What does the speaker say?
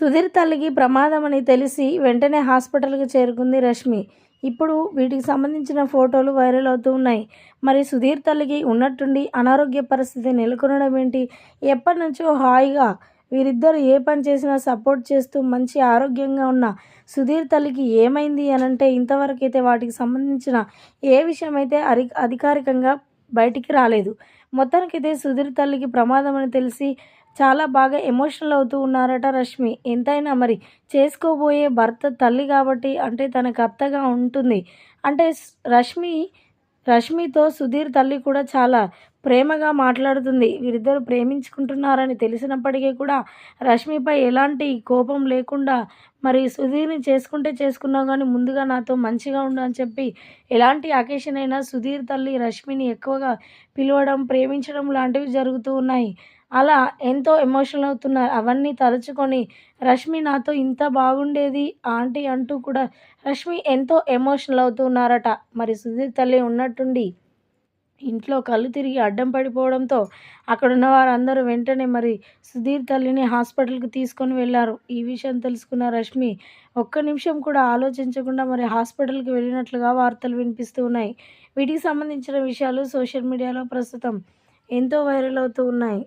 సుధీర్ తల్లికి ప్రమాదం అని తెలిసి వెంటనే హాస్పిటల్కి చేరుకుంది రష్మి. ఇప్పుడు వీటికి సంబంధించిన ఫోటోలు వైరల్ అవుతూ ఉన్నాయి. మరి సుధీర్ తల్లికి ఉన్నట్టుండి అనారోగ్య పరిస్థితి నెలకొనడం ఏంటి? ఎప్పటి నుంచో హాయిగా వీరిద్దరు ఏ పని చేసినా సపోర్ట్ చేస్తూ మంచి ఆరోగ్యంగా ఉన్న సుధీర్ తల్లికి ఏమైంది అని అంటే ఇంతవరకు అయితే వాటికి సంబంధించిన ఏ విషయం అయితే అరి అధికారికంగా బయటికి రాలేదు. మొత్తానికైతే సుధీర్ తల్లికి ప్రమాదం అని తెలిసి చాలా బాగా ఎమోషనల్ అవుతూ ఉన్నారట రష్మి. ఎంతైనా మరి చేసుకోబోయే భర్త తల్లి కాబట్టి అంటే తనకు అత్తగా ఉంటుంది. అంటే రష్మి రష్మితో సుధీర్ తల్లి కూడా చాలా ప్రేమగా మాట్లాడుతుంది. వీరిద్దరు ప్రేమించుకుంటున్నారని తెలిసినప్పటికీ కూడా రష్మిపై ఎలాంటి కోపం లేకుండా మరి సుధీర్ని చేసుకుంటే చేసుకున్నావు కానీ ముందుగా నాతో మంచిగా ఉండు అని చెప్పి ఎలాంటి అకేషన్ అయినా సుధీర్ తల్లి రష్మిని ఎక్కువగా పిలవడం ప్రేమించడం లాంటివి జరుగుతూ ఉన్నాయి. అలా ఎంతో ఎమోషనల్ అవుతున్నారు. అవన్నీ తలుచుకొని రష్మి నాతో ఇంత బాగుండేది? ఆంటీ అంటూ కూడా రష్మి ఎంతో ఎమోషనల్ అవుతున్నారట. మరి సుధీర్ తల్లి ఉన్నట్టుండి ఇంట్లో కళ్ళు తిరిగి అడ్డం పడిపోవడంతో అక్కడ ఉన్న వారందరూ వెంటనే మరి సుధీర్ తల్లిని హాస్పిటల్కి తీసుకొని వెళ్ళారు. ఈ విషయం తెలుసుకున్న రష్మి ఒక్క నిమిషం కూడా ఆలోచించకుండా మరి హాస్పిటల్కి వెళ్ళినట్లుగా వార్తలు వినిపిస్తూ ఉన్నాయి. వీటికి సంబంధించిన విషయాలు సోషల్ మీడియాలో ప్రస్తుతం ఎంతో వైరల్ అవుతూ ఉన్నాయి.